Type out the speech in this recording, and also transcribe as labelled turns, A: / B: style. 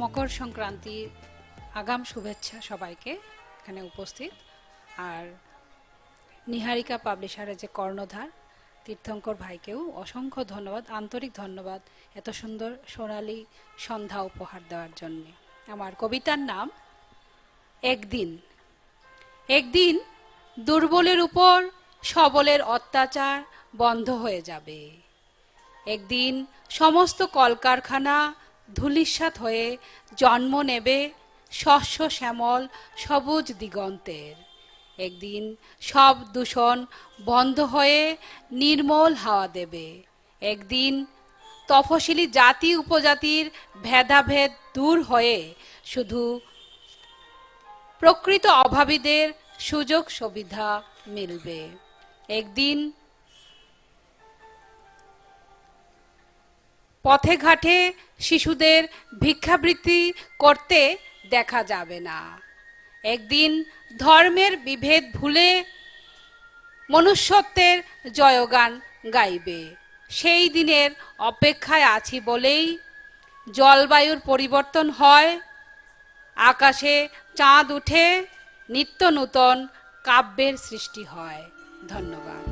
A: মকর সংক্রান্তির আগাম শুভেচ্ছা সবাইকে এখানে উপস্থিত। আর নিহারিকা পাবলিশারের যে কর্ণধার, তীর্থঙ্কর ভাইকেও অসংখ্য ধন্যবাদ, আন্তরিক ধন্যবাদ এত সুন্দর সোনালি সন্ধ্যা উপহার দেওয়ার জন্য। আমার কবিতার নাম, একদিন। একদিন দুর্বলের উপর সবলের অত্যাচার বন্ধ হয়ে যাবে। একদিন সমস্ত কলকারখানা ধূলিসাৎ হয়ে জন্ম নেবে শস্য শ্যামল সবুজ দিগন্তের। একদিন সব দূষণ বন্ধ হয়ে নির্মল হাওয়া দেবে। একদিন তফসিলি জাতি উপজাতির ভেদাভেদ দূর হয়ে শুধু প্রকৃত অভাবীদের সুযোগ সুবিধা মিলবে। একদিন পথে ঘাটে শিশুদের ভিক্ষাবৃত্তি করতে দেখা যাবে না। একদিন ধর্মের বিভেদ ভুলে মনুষ্যত্বের জয়গান গাইবে। সেই দিনের অপেক্ষায় আছি বলেই জলবায়ুর পরিবর্তন হয়। আকাশে চাঁদ উঠে নিত্য নূতন কাব্যের সৃষ্টি হয়। ধন্যবাদ।